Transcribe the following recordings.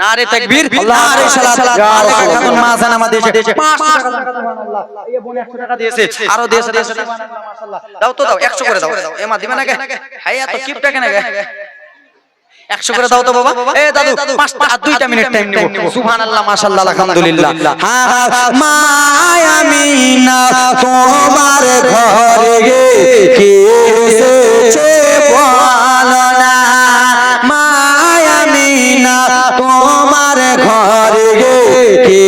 নারে তাকবীর নারে সালাত মালিকা খাতুন মা জানামা দিয়েছে 500 টাকা এই বোন 100 টাকা দিয়েছে আরও দিয়েছে দিয়েছে দাও তো দাও 100 করে দাও এমা দিবে না গে হাই এত কিপটা কেন গে 100 করে দাও তো বাবা এ দাদু পাঁচটা আর দুইটা মিনিট টাইম নিব সুবহানাল্লাহ মাশাআল্লাহ আলহামদুলিল্লাহ হ্যাঁ মায়ামিনা তোমার ঘরে কে এসেছে বলো তোমার ঘরে কে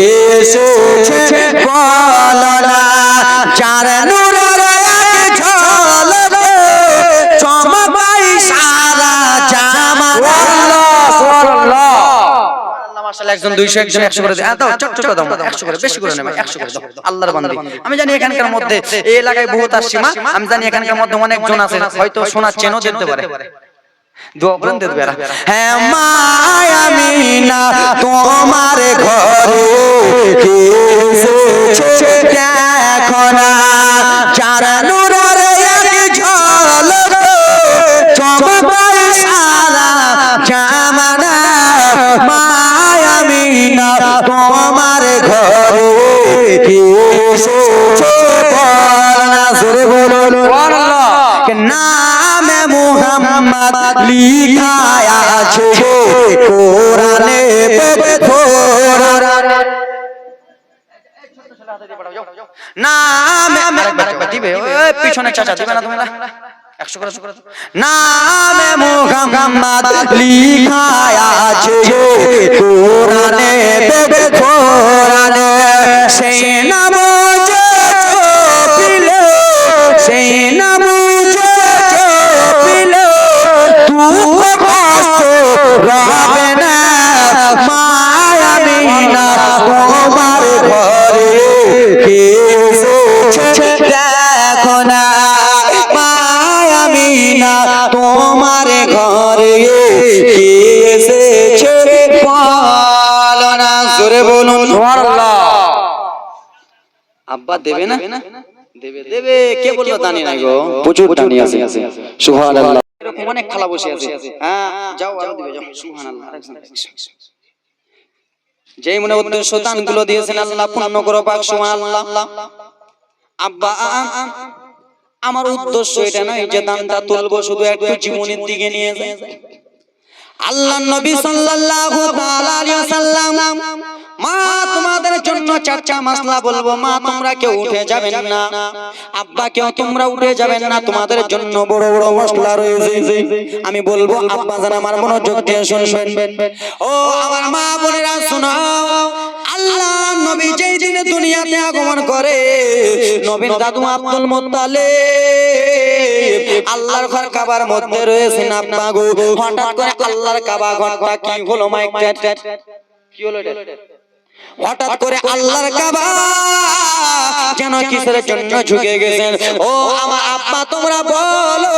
চার সারা জামানা আল্লাহ মাশাআল্লাহ, একজন 200 একজন 100 করে দাও, চট চট দাও 100 করে, বেশি করে নেবে 100 করে দাও। আল্লাহর বান্দি। আমি জানি এখানকার মধ্যে এই এলাকায় বহুত আর সীমা আমি জানি এখানকার মধ্যে অনেক আছে হয়তো সোনার চেনও দিতে পারে। দোয়া বলেন দিতে পারে হ্যাঁ মায়ামিনা তোমার ঘরে কে এসেছে দেখো না চার নূরের এক ঝলক চমকায় সারা জামানা। তোমার ঘরে কে বল না کہ نام محمد لکھایا چھو قرآن پہ تھوڑا নাম দিবে পিছনে চাচা দিবে না তোমরা মোহাম্মদ লিখায় আছে। কোরআনে সেই নাম রবে না তোমার ঘরে দেখো না তোমার ঘরে বলুন আব্বা দেবে না দেবে কে বলল জানি না গো প্রচুর দানি আছে সুবহানাল্লাহ অনেক খালা বসে আছে। হ্যাঁ যাও আরও দিবে যাও। সুবহানাল্লাহ। যেই মনে উদ্দেশ্য দানগুলো দিয়েছেন আল্লাহ পূর্ণ করো পাক সুবহানাল্লাহ। আব্বা আমার উদ্দেশ্য এটা নয় যে দানটা তুলবো শুধু একটু জীবনের দিকে নিয়ে যায়। আল্লাহ নবী সাল্লাল্লাহু তাআলা আলাইহি ওয়াসাল্লাম মা, তোমাদের জন্য চারটা মাসলা বলব। মা, তোমরা কেউ উঠে যাবেন না। আব্বা কেউ তোমরা উঠে যাবেন না। তোমাদের জন্য বড় বড় মশলা রয়েছে। আমি বলব, আব্বা জান আমার মনোযোগ দিয়ে শুনবেন। ও, আমার মা বোনেরা, শোনো। আল্লাহ নবী যেই দিনে দুনিয়াতে আগমন করে নবীর দাদু আব্দুল মুত্তালিব, আল্লাহর ঘর কাবার মধ্যে রয়েছে না আব্বা গো। হঠাৎ করে আল্লাহর কাবা ঘরটা কি হলো? মাইক কি হলো হঠাৎ করে আল্লাহর কাবা যেন কিসের জন্য ঝুঁকে গেছেন? ও আমার আব্বা তোমরা বলো।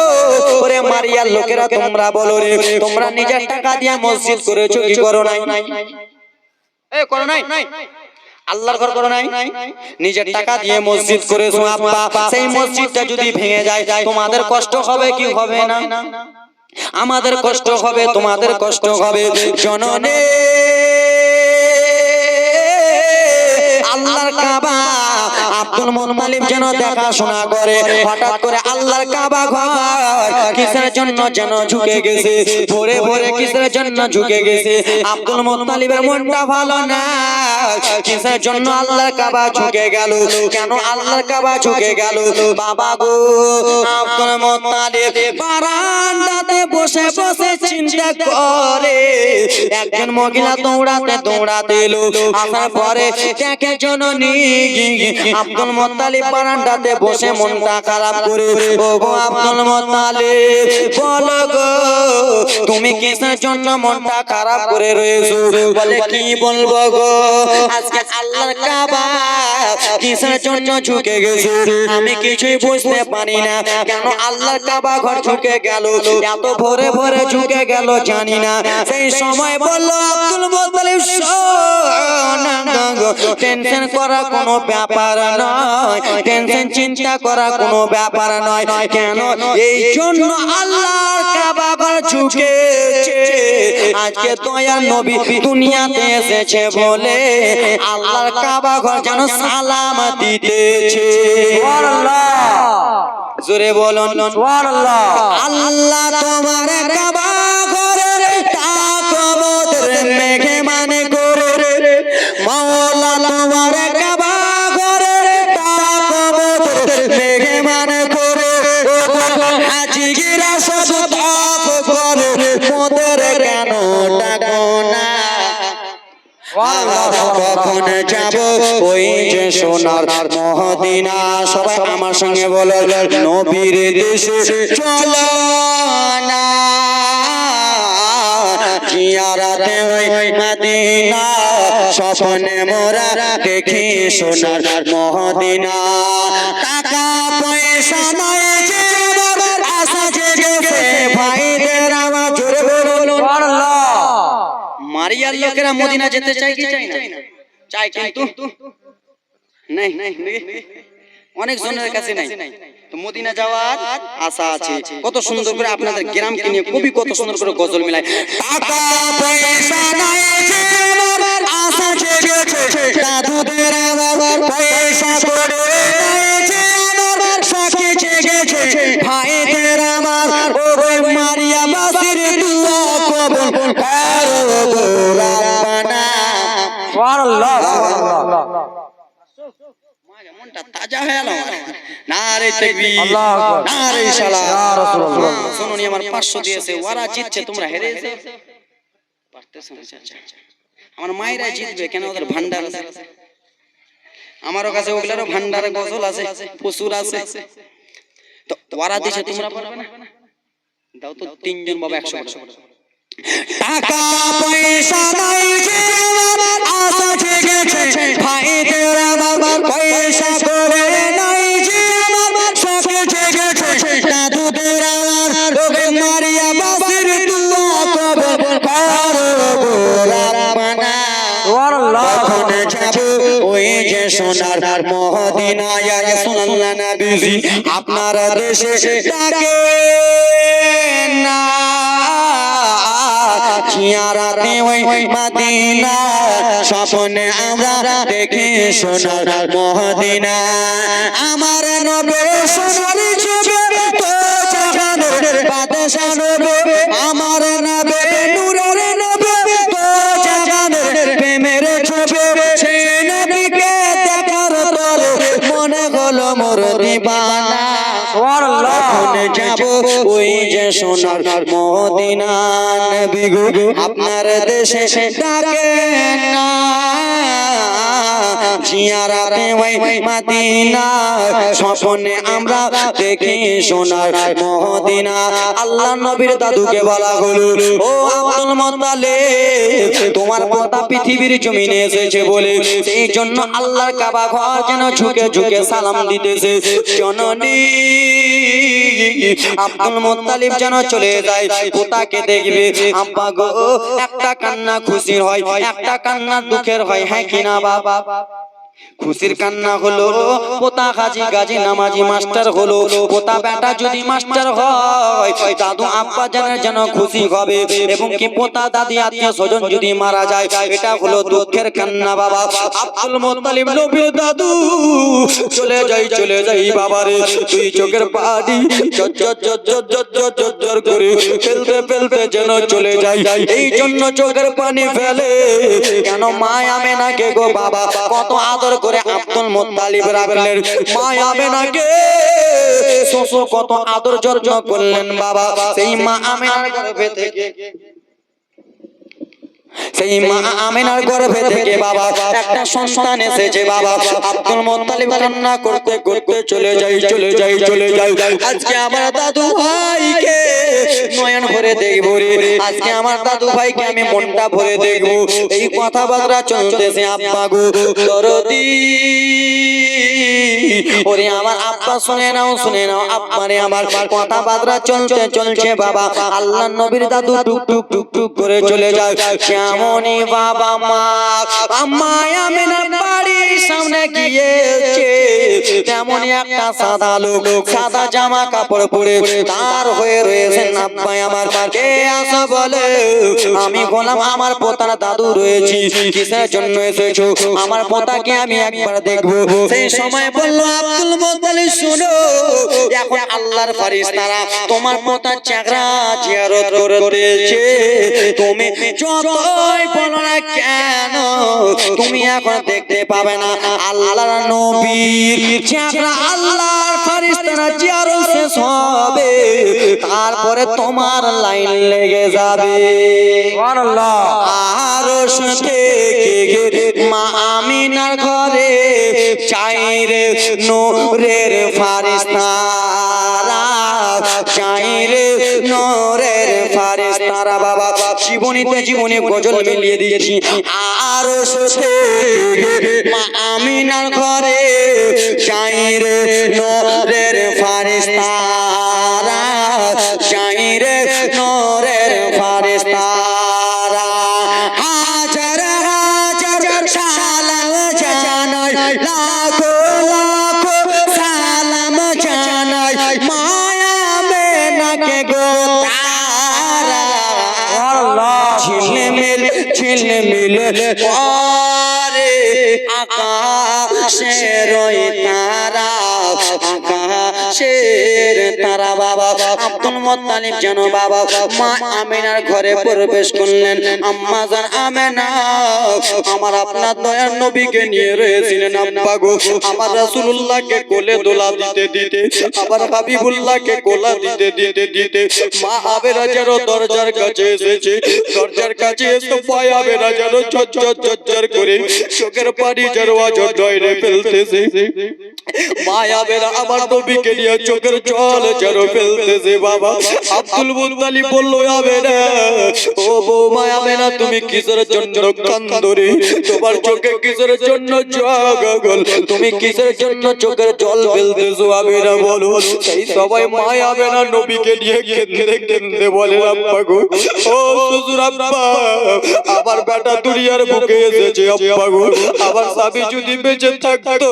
ওরে মারিয়ার লোকেরা তোমরা বলো রে। তোমরা নিজের টাকা দিয়ে মসজিদ করেছ কি করো নাই? এ করো নাই? আল্লাহর ঘর করো নাই? নিজের টাকা দিয়ে মসজিদ করেছ আব্বা। সেই মসজিদটা যদি ভেঙে যায় তোমাদের কষ্ট হবে কি হবে না? আমাদের কষ্ট হবে তোমাদের কষ্ট হবে জননে। আল্লাহর কাবা আব্দুল মুত্তালিব যেন দেখাশোনা করে, হঠাৎ করে আল্লাহর কাবা ঘর কিসের জন্য যেন ঝুঁকে গেছে? ভোরে ভোরে কিসের জন্য ঝুঁকে গেছে? আব্দুল মুত্তালিবের মনটা ভালো না, কিসের জন্য আল্লাহর কাবা ঝুঁকে গেল? কেন আল্লাহর কাবা ঝুঁকে গেল? বাবা গো, আব্দুল মুত্তালিব বারান্দাতে বসে বসে চিন্তা করে। একজন মহিলা দৌড়াতে দৌড়াতে এলো, আসার পরে দেখে জননী আব্দুল মুত্তালিব বারান্দাতে বসে মনটা খারাপ করে ও আব্দুল মুত্তালিব বলো গো তুমি কিসের জন্য মনটা খারাপ করে রয়েছো? বলে কি বলব গো? আজকে আল্লাহর কাবা কিসের জন্য ঝুঁকে গেছে? আমি কিছুই বুঝতে পারি না। কেন আল্লাহর কাবা ঘর ঝুঁকে গেল? এত ভোরে ভোরে ঝুঁকে গেল জানি না। সেই সময় বলল আব্দুল মুত্তালিব টেনশন করা কোনো ব্যাপার নয়। টেনশন চিন্তা করা কোনো ব্যাপার নয়। কেন? এই জন্য আল্লাহর কাবা ঘর ঝুঁকেছে। আজকে দয়ার নবী দুনিয়াতে এসেছে বলে আল্লাহর কাবা ঘর যেন সালাম দিতেছে। জোরে বলুন। আল্লাহ তোমার কাবা যাব ওই যে সোনার মহদিনা সবাই আমার সঙ্গে বলো নবীর দেশে চলো না। জিয়ারাতে ওই মদিনা স্বপ্নে মোরা দেখি সোনার মহদিনা। টাকা পয়সা নয় যে আমার আশা জেগেছে ভাইদের আমার জোরে বলুন। মারিয়ার লোকেরা মদিনা যেতে চাই কি চাই না? চাই কিন্তু নাই অনেক জনের কাছে নাই। তো মদিনা যাওয়ার আশা আছে। কত সুন্দর করে আপনাদের গ্রামকে নিয়ে কবি কত সুন্দর করে গজল মিলায়। টাকা পয়সা নাই আশা জেগেছে। দাদুদের আমার পয়সা করে মারিয়া বাসির দুয়া কবুল। করো গো তাজা হয়ে গেল তাকবীর ইয়া রাসূলুল্লাহ। শুনুন আমার 500 দিয়েছে। ওরা জিতছে তোমরা হেরেছো পারতেছো না আমার মায়েরা জিতবে কেন ওদের ভান্ডার আছে? আমারও কাছে ওগুলারও ভান্ডারে গজল আছে প্রচুর আছে। তো ওরা দিছে তোমরা পারবে না? দাও তো তিনজন বাবা একশো করে। টাকা পয়সা নাই যে আশা জেগেছে। ভাইদের আমার পয়সা করে নাই যে আমার শখে জেগেছে। দাদুদের আমার রোগে মারিয়া বাসির দুয়া কবর করো গো রাব্বানা কখন যাব। ওই যে সোনার মহদিনায় রাসূলুল্লাহ নবীজি আপনার দেশে ডাকে না। চিয়ারাতে ওই মদিনা, স্বপ্নে আমরা দেখি সোনার মহদিনা আমার নবে সোনার ছবি তো জাহানের বাদশা আমার সোনার মদিনা নবী গো আপনার দেশে ডাকে না। জিয়ারাতে ওই মদিনা, স্বপ্নে আমরা দেখি সোনার মদিনা আল্লাহ নবীর দাদুকে বলা হলো, ও আব্দুল মুত্তালিব, তোমার কথা পৃথিবীর জমিনে এসেছে বলে। সেই জন্য আল্লাহর কাবা ঘর যেন ঝুঁকে ঝুঁকে সালাম দিতেছে। জননী, আব্দুল মুত্তালিব যেন চলে যায় পোতাকে দেখবে? আব্বা গো, একটা কান্না খুশির হয়, একটা কান্না দুঃখের হয় হ্যাঁ কিনা বাবা খুশির কান্না হলো পোতা হাজি গাজি নামাজি মাস্টার হলো পোতা বেটা যদি মাস্টার হয় দাদু আব্বা জানের যেন খুশি হবে এবং কি পোতা দাদি আত্মীয় স্বজন যদি মারা যায় এটা হলো দুঃখের কান্না বাবা। আব্দুল মুত্তালিব নবীর দাদু চলে যাই চলে যাই বাবারে তুই চোখের পানি জজ্জর জজ্জর জজ্জর জজ্জর করে ফেলতে ফেলতে যেন চলে যাই এই জন্য চোখের পানি ফেলে কেন মায়া মেনাকে গো বাবা কত আদর করে আব্দুল মুত্তালিব রাখলেন। না মেনাকে শ্বশুর কত আদর যত্ন করলেন বাবা। সেই মা আমেনার গর্ভে থেকে সেই মা আমিনার গর্ভে থেকে বাবা একটা সন্তান এসেছে বাবা। আব্দুল মুত্তালিব কান্না করতে করতে চলে যাই চলে যাই চলে যাই। আজকে আমার দাদু ভাইকে নয়ন ভরে দেখব রে। আজকে আমার দাদু ভাইকে আমি মনটা ভরে দেখব। এই কথাবার্তা চলতেছে আব্বা গো। দরদি। ওরে আমার আব্বা শুনে নাও শুনে নাও আব্বারে আমার কথাবার্তা চলছে চলছে বাবা। আল্লাহ নবীর দাদু টুক টুক টুক টুক করে চলে যায়। যেমনই বাবা মা আমায় আমি না বাড়ির সামনে গিয়েছে। তেমনই একটা সাদা লোক সাদা জামা কাপড় পরে তার হয়ে রয়েছে আব্বাই আমার। কে আসা বলে? আমি আমার পোতার দাদু রয়েছি। কিসের জন্য এসেছ? আমার পোতাকে আমি একবার দেখব। সেই সময় বলল আব্দুল মোতালিব শুনো এখন আল্লাহর ফারিস্তারা তোমার পোতার চাকরা জিয়ারত করতেছে। তুমি যতই বলো না কেন? তুমি এখন দেখতে পাবে না আল্লাহর নবীর চাকরা আল্লাহর ফারিস্তারা জিয়ারত শেষ হবে তারপরে তোমার লাইন লেগে যাবে। সুবহানাল্লাহ। আরশ থেকে মা আমিনার ঘরে চাই রে নূরের ফারিস্তারা চাই রে নূরের ফারিস্তারা বাবা, জীবনীতে জীবনে গজল মিলিয়ে দিয়েছি। আর মা আমিনার ঘরে চাইরে নূরের ফারিস্তারা চাই রে করে আকাশে রয় তারা আকাশের তারা বাবা, আব্দুল মোত্তালিব যেন বাবা, মা আমিনার ঘরে প্রবেশ করলেন। আম্মা জান, আমেনা, আমার আপনার দয়ার নবীকে নিয়ে রয়েছিলেন আব্বা গো। আমার রাসূলুল্লাহকে কোলে দোলা দিতে দিতে আবার হাবিবুল্লাহকে কোলা দিতে দিতে দিতে, মা আবেরা যেন দরজার কাছে এসেছে। দরজার কাছে এসে পায়ে আবেরা যেন ঝরঝর ঝরঝর করে চোখের পানি যেন অজয় ফেলতেছে। মায়াবের আমার নবীকে নিয়ে চোখের জল যেন ফেলতেছে বাবা আব্দুল মুতালিব বলল যাবে না ও বউ মায়াবে না তুমি কিসের জন্য কান্দরে? তোমার চোখে কিসের জন্য জগল তুমি কিসের জন্য চোখের জল ফেলতেছো আবে না বলো সেই সবাই মায়াবে না নবীকে নিয়ে কেঁদে কেঁদে বলে আব্বা গো ও শ্বশুর আব্বা আমার বেটা দুনিয়ার বুকে এসেছে আব্বা গো আমার স্বামী যদি বেঁচে থাকতো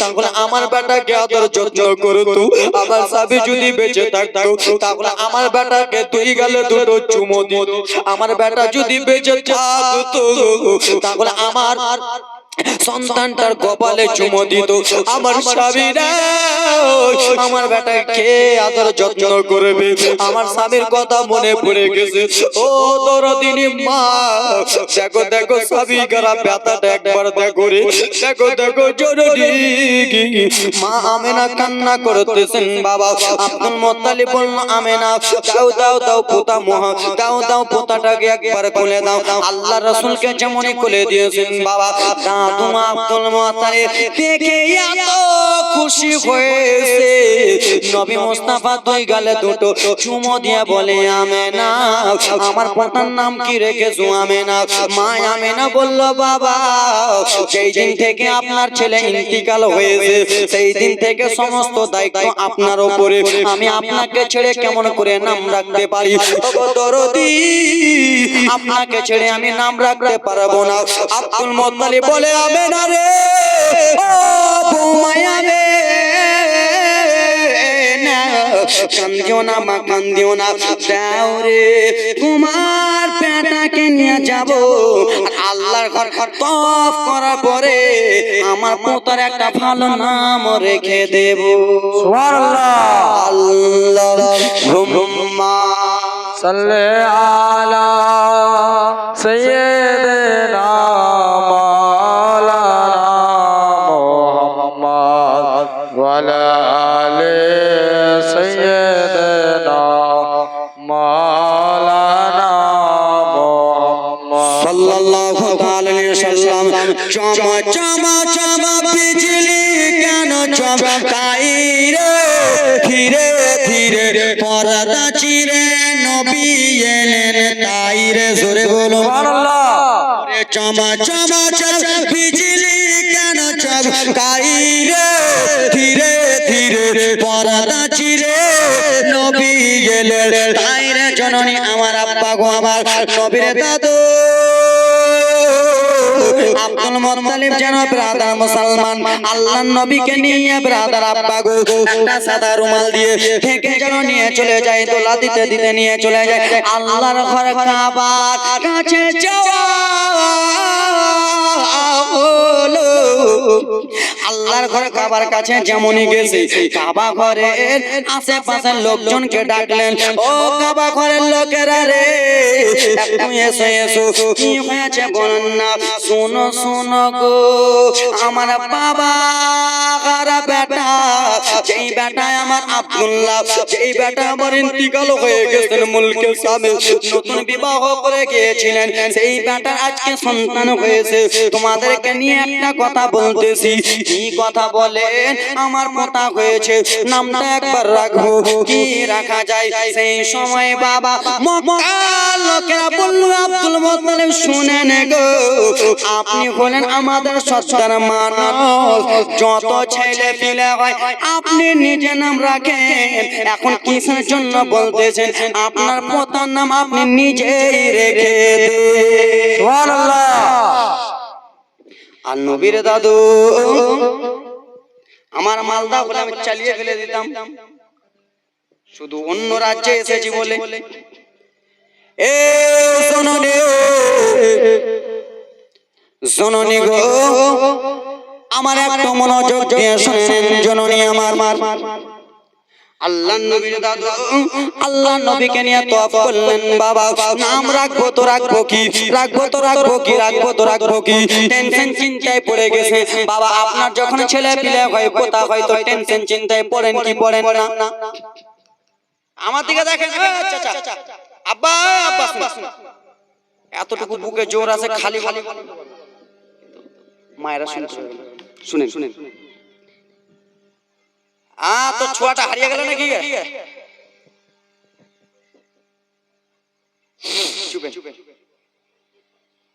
তাহলে আমার বেটাকে আদর যত্ন করতো আমার স্বামী যদি বেঁচে থাকতো তাহলে আমার বেটাকে তুই গালে দুটো চুমো দিত। আমার বেটা যদি বেঁচে থাকতো তাহলে আমার সন্তানটার কপালে চুমো দিত আমার স্বামীরা আমার বেটাকে আদর যত্ন করবে আমার স্বামীর কথা মনে পড়ে গেছে ও দরদিনী মা দেখো দেখো স্বামী করা ব্যথাটা একবার দেখো রে দেখো দেখো জরুরি মা আমেনা কান্না করতেছেন বাবা আব্দুল মোত্তালিব বলল আমেনা দাও দাও দাও পোতা মহা দাও দাও পোতাটাকে একবার খুলে দাও আল্লাহ রাসূলকে যেমনই খুলে দিয়েছেন বাবা আব্দুল মোত্তালিব দেখে এত খুশি হয়েছে। নবী দুই গালে দুটো চুমো দিয়ে বলে, আমেনা, আমার নাম কি রেখেছো, আমেনা? মা আমেনা বলল, বাবা দিন থেকে আপনার ছেলে ইন্তিকাল হয়েছে, সেই দিন থেকে সমস্ত দায়িত্ব আপনার উপরে আমি আপনাকে ছেড়ে কেমন করে নাম রাখতে পারি? দরদি, আপনাকে ছেড়ে আমি নাম রাখতে পারব না। আব্দুল বলে আমেনা রে? ও বৌমায়া রে কান্দিও না মা কান্দিও না। দাও রে তোমার পেটাকে নিয়ে যাব। আর আল্লাহর ঘর ঘর তফ করার পরে আমার পোতার একটা ভালো নাম রেখে দেব। সুবহানাল্লাহ। আল্লাহ। হুম্মা। সাল্লি আলা কেন চমকাই রে ধীরে ধীরে পরদা চিরে নবী এলেন তাই রে জোরে বলো চমা চমা চমা বিজলি কেন চমকাই রে ধীরে ধীরে পরদা চিরে নবী এলেন তাই রে জননী আমার আব্বা গো, আমার নবীর দাদু। আব্দুল মুত্তালিব যেন ব্রাদার মুসলমান, আল্লাহ নবীকে নিয়ে ব্রাদার আব্বা গো একটা সাদা রুমাল দিয়ে ঢেকে যেন নিয়ে চলে যায়, দোলা দিতে দিতে নিয়ে চলে যায় আল্লাহর ঘর কাবার কাছে যাওয়া। আল্লাহর ঘরে কাবার কাছে যেমনই গেছে কাবা ঘরের আশেপাশের লোকজনকে ডাকলেন ও কাবা ঘরের লোকেরা রে একটু এসো এসো কি হয়েছে বলেন না শোনো শোনো গো আমার বাবা কারা বেটা যেই বেটা আমার আব্দুল্লাহ যেই বেটা আমার ইন্তিকাল হয়ে গেছেন নতুন বিবাহ করে গিয়েছিলেন সেই বেটার আজকে সন্তান হয়েছে তোমাদেরকে নিয়ে একটা কথা বলতেছি কি কথা বলেন আমার কথা হয়েছে। নামটা একবার রাখব কি রাখা যায়? সেই সময় বাবা লোকেরা বলল, আব্দুল মুত্তালিব, শুনেন গো, আপনি হলেন আমাদের সত্তার মানুষ। যত ছেলে পিলে হয়, আপনি নিজে নাম রাখেন। এখন কিসের জন্য বলতেছেন? আপনার পোতার নাম আপনি নিজেই রেখে আর নবীর দাদু। আমার মালদা বলে আমি চালিয়ে ফেলে দিতাম। শুধু অন্য রাজ্যে এসেছি বলে। এ জননী জননী গো। আমার একটু মনোযোগ দিয়ে শুনেন জননী আমার। আল্লাহ নবীর দাদু। আল্লাহ নবীকে নিয়ে তপ করলেন বাবা। নাম রাখব তো রাখব কি? রাখব তো রাখব কি? রাখব তো রাখব কি? টেনশন চিন্তায় পড়ে গেছে। বাবা আপনার যখন ছেলে পিলে হয় পোতা হয় তো টেনশন চিন্তায় পড়েন কি পড়েন না? আমার দিকে দেখেন আব্বা আব্বা এতটুকু বুকে জোর আছে খালি খালি মায়েরা শুনে শুনেন শুনেন। আ তো ছোয়াটা হারিয়ে গেল নাকি?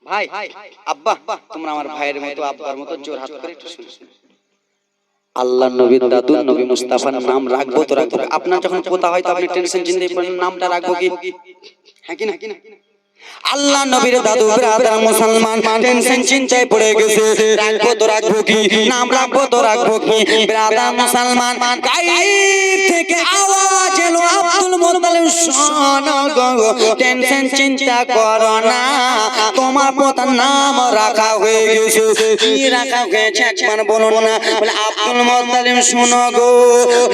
ভাই আব্বা তোমরা আমার ভাইয়ের মতো আব্বার মতো জোর হাত করে একটু শুনে আল্লাহ নবী দাদু নবী মুস্তাফার নাম রাখব তো রাখব আপনার যখন পোতা হয় তো আপনি টেনশন পড়েন নামটা রাখব কি? হ্যাঁ কি না? কি না? আল্লাহ নবীর দাদু ব্রাদার মুসলমান টেনশন চিন্তায় পড়ে গেছে। রাখব তো রাখব কি? নাম রাখব তো রাখব কি? ব্রাদার মুসলমান থেকে আওয়াজ এলো আব্দুল মুত্তালিব শোনো টেনশন চিন্তা করো না। তোমার পোতার নাম রাখা হয়ে গেছে। কি রাখা হয়েছে একবার বলুন না? বলে আব্দুল মুত্তালিব শোনো গো।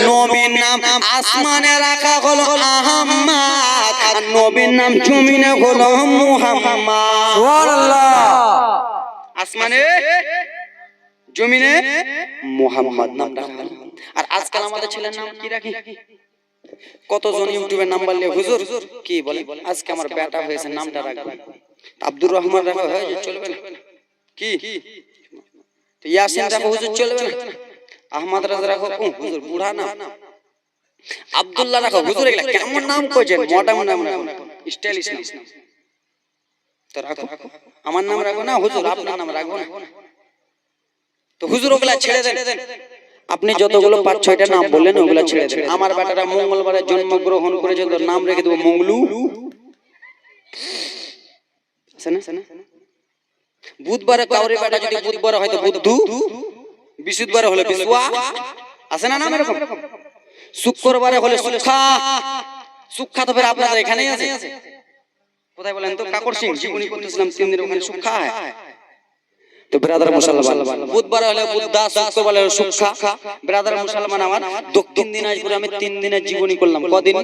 নবীর নাম আসমানে রাখা হলো আহম্মদ। আর নবীর নাম জমিনে হলো আসমানে জমিনে মুহাম্মদ নাম আর আজকাল আমাদের ছেলের নাম কি রাখি? কতজন ইউটিউবের নাম বললে হুজুর? কি বলে? আজকে আমার বেটা হয়েছে নামটা রাখবে। আব্দুর রহমান রাখা হয় চলবে না। কি? ইয়াসিন রাখো হুজুর চলবে না। আহমদ রাজা রাখো হুজুর বুড়া না আব্দুল্লাহ রাখো হুজুর এগুলা কেমন নাম কইছেন? মডার্ন নাম রাখো। স্টাইলিশ নাম। তো রাখো। আমার নাম রাখো না হুজুর আপনার নাম না। তো হুজুর ওগুলা ছেড়ে দেন। আপনি যতগুলো পাঁচ ছয়টা নাম বললেন ওগুলা ছেড়ে দেন। আমার বেটারা মঙ্গলবারে জন্মগ্রহণ করেছে তোর নাম রেখে দেবো মঙ্গলু। বুধবারে কাউরে বেটা যদি বুধবারে হয়তো বুদ্ধু হলে বিশুয়া। আছে না নাম এরকম? শুক্রবারে হলে সুখা। সুখা। তো ফের আপনাদের এখানেই আছে। কোথায় বলেন তো? কাকর সিং জীবনী করতেছিলাম তিন দিন ওখানে সুখা। হয় তো ব্রাদার মুসলমান বুধবার হলে বুদ্ধা শুক্রবার হলে সুখা। ব্রাদার মুসলমান আমার দক্ষিণ দিনাজপুরে আমি তিন দিনের জীবনী করলাম। কদিন?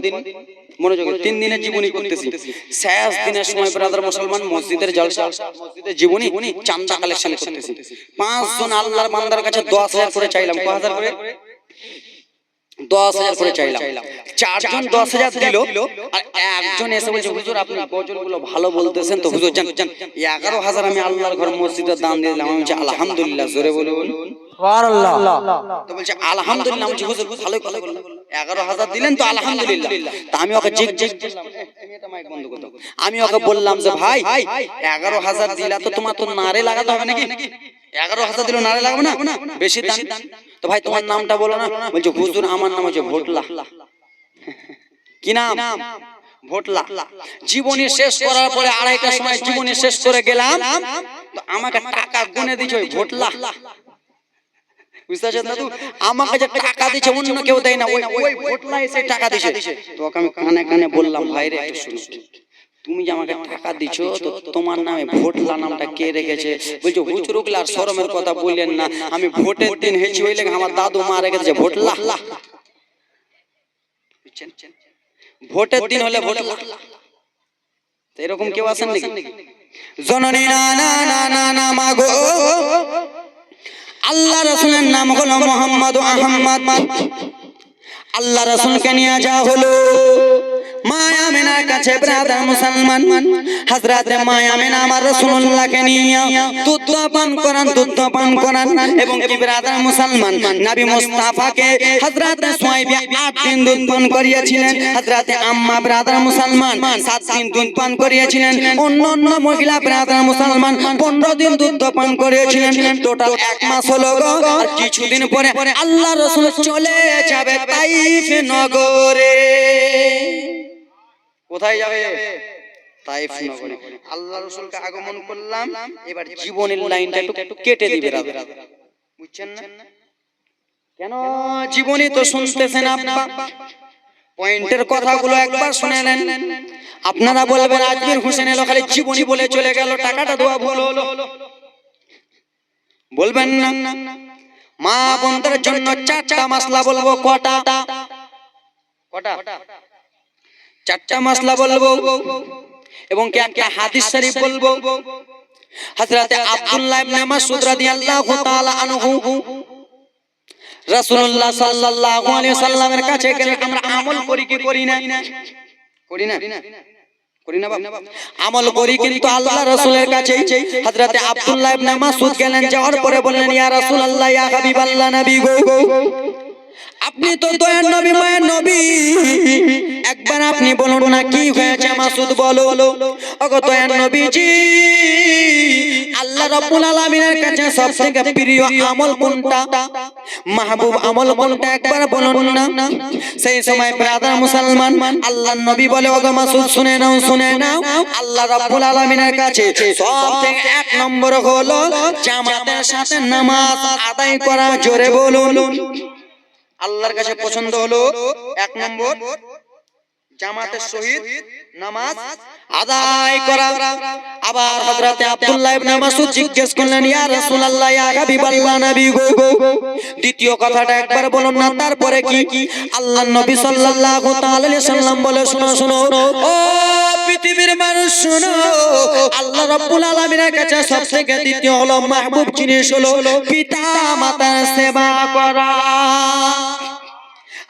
মনোযোগ তিন দিনের জীবনী করতেছি। শেষ দিনের সময় ব্রাদার মুসলমান মসজিদের জলসা মসজিদের জীবনী চান্দা কালেকশন করতেছি। পাঁচজন আল্লাহর বান্দার কাছে দশ হাজার করে চাইলাম। ক হাজার করে? দশ হাজার করে চাইলাম চারজন দশ হাজার দিল আর একজন এসে বলছে হুজুর আপনি ভালো বলতেছেন তো হুজুর জান জান এগারো হাজার আমি আল্লাহর ঘর মসজিদের দান দিয়ে দিলাম আমি বলছি আলহামদুলিল্লাহ জোরে বলে বলুন তো বলছে আলহামদুলিল্লাহ আমি হুজুর ভালোই কথা বললেন এগারো হাজার দিলেন তো আলহামদুলিল্লাহ তা আমি ওকে আমি ওকে বললাম যে ভাই এগারো হাজার দিলা তো তোমার তো নারে লাগাতে হবে নাকি এগারো হাজার দিল নারে লাগবে না বেশি দান তো ভাই তোমার নামটা বলো না। বলছে হুজুর আমার নাম হচ্ছে ভোটলা। কি নাম? ভোটলা। জীবনী শেষ করার পরে আড়াইটার সময় জীবনী শেষ করে গেলাম। তো আমাকে টাকা গুনে দিছে ওই ভোটলা। বুঝতে পারছেন দাদু? আমাকে যে টাকা দিচ্ছে অন্য কেউ দেয় না। ওই ওই ভোটলা এসে টাকা দিছে তোকে আমি কানে কানে বললাম একটু তুমি যে আমাকে টাকা দিছো তো তোমার নামে ভোটলা নামটা কে রেখেছে? বলছো হুচরুকলা আর শরমের কথা বললেন না। আমি ভোটের দিন হেছি হইলে আমার দাদু মা রেখেছে ভোটলা? ভোটের দিন হলে ভোটলা এরকম কেউ আছেন নাকি? জননী না না না না না মাগো আল্লাহ রসুলের নাম হলো মোহাম্মদ আহম্মদ আল্লাহ রসুলকে নিয়ে যা হলো। মায়া কাছে ব্রাদার মুসলমান। হজরতে মায়া মেনা আমার রসুল্লাহকে নিয়ে দুধ পান করান, দুধ পান করান। এবং কি ব্রাদার মুসলমান? নবী মুস্তাফাকে হজরতে সোয়াইবি আট দিন দুধ পান করিয়েছিলেন। হজরতে আম্মা ব্রাদার মুসলমান সাত দিন দুধ পান করিয়েছিলেন। অন্য অন্য মহিলা ব্রাদার মুসলমান পনেরো দিন দুধ পান করিয়েছিলেন। টোটাল এক মাস হলো গো। আর কিছুদিন পরে আল্লাহ রসুল চলে যাবে তাইফ নগরে। কোথায় যাবে? তাইফ নগরে। আল্লাহ রসুলকে আগমন করলাম এবার জীবনের লাইনটা একটু কেটে দিবে বুঝছেন না? কেন? জীবনী তো শুনতেছেন আব্বা। পয়েন্টের কথাগুলো একবার শুনে নেন। আপনারা বলবেন আজমির হোসেন এলো খালি জীবনী বলে চলে গেল টাকাটা দেওয়া ভুল। হলো। বলবেন না। মা বোনদের জন্য চারটা মাসলা বলব কটা? কটা? চারটা মাসলা বলব এবং কি একটা হাদিস শরীফ বলব। হযরতে আব্দুল্লাহ ইবনে মাসউদ রাদিয়াল্লাহু তাআলা আনহু রাসূলুল্লাহ সাল্লাল্লাহু আলাইহি সাল্লামের কাছে গেলে আমরা আমল করি কি করি না? করি না। করি না বাবা আমল করি কিন্তু আল্লাহ রাসূলের কাছে। হযরতে আব্দুল্লাহ ইবনে মাসউদ গেলেন, যাওয়ার পরে বললেন, ইয়া রাসূলুল্লাহ, ইয়া হাবিবাল্লাহ, নবী গো। আপনি তো দয়ার নবী, মায়ের নবী। একবার আপনি বলুন না কি হয়েছে, মাসুদ বলো। ওগো দয়ার নবীজি, আল্লাহ রাব্বুল আলামিনের কাছে সবথেকে প্রিয় আমল কোনটা? মাহবুব আমল কোনটা? একবার বলুন না। সেই সময় ব্রাদার মুসলমান, আল্লাহর নবী বলে, ওগো মাসুদ, শুনে নাও শুনে নাও। আল্লাহ রাব্বুল আলামিনের কাছে সবথেকে এক নম্বর হলো, জামাতের সাথে নামাজ আদায় করা, জোরে বলুন। আল্লাহর কাছে পছন্দ হলো এক নম্বর জামাতের সহিত নামাজ আদায় করা। আবার হযরতে আব্দুল্লাহ ইবনে মাসউদ জিজ্ঞেস করলেন ইয়া রাসূলুল্লাহ ইয়া হাবিবাল্লাহ নবী গো দ্বিতীয় কথাটা একবার বলুন না তারপরে কি? আল্লাহর নবী সাল্লাল্লাহু তাআলা আলাইহি সাল্লাম বলে শোনো শোনো ও পৃথিবীর মানুষ শোনো আল্লাহ রাব্বুল আলামিনের কাছে সবথেকে দ্বিতীয় হলো মাহবুব জিনিস হলো পিতা মাতার সেবা করা।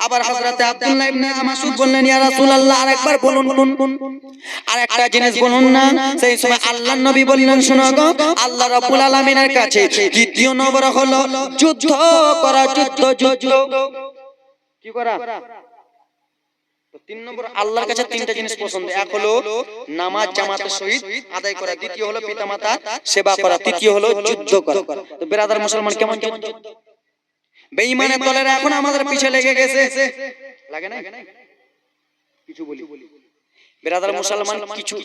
আবার হযরতে আব্দুল্লাহ ইবনে মাসউদ বললেন ইয়া রাসূলুল্লাহ আরেকবার বলুন। বলুন। আরেকটা জিনিস বলুন না সেই সময় আল্লাহর নবী বললেন শোনো গো আল্লাহ রাব্বুল আলামিনের কাছে দ্বিতীয় নম্বর হলো যুদ্ধ করা যুদ্ধ যুদ্ধ কি করা? তিন নম্বর আল্লাহর কাছে তিনটা জিনিস পছন্দ। এক হলো নামাজ জামাতের সহিত আদায় করা। দ্বিতীয় হলো পিতামাতা সেবা করা। তৃতীয় হলো যুদ্ধ করা। তো বেরাদার মুসলমান কেমন? যুদ্ধ? বেঈমানের দলেরা এখন আমাদের পিছে লেগে গেছে। লাগে না কিছু বলি। বেরাদার মুসলমান কিছু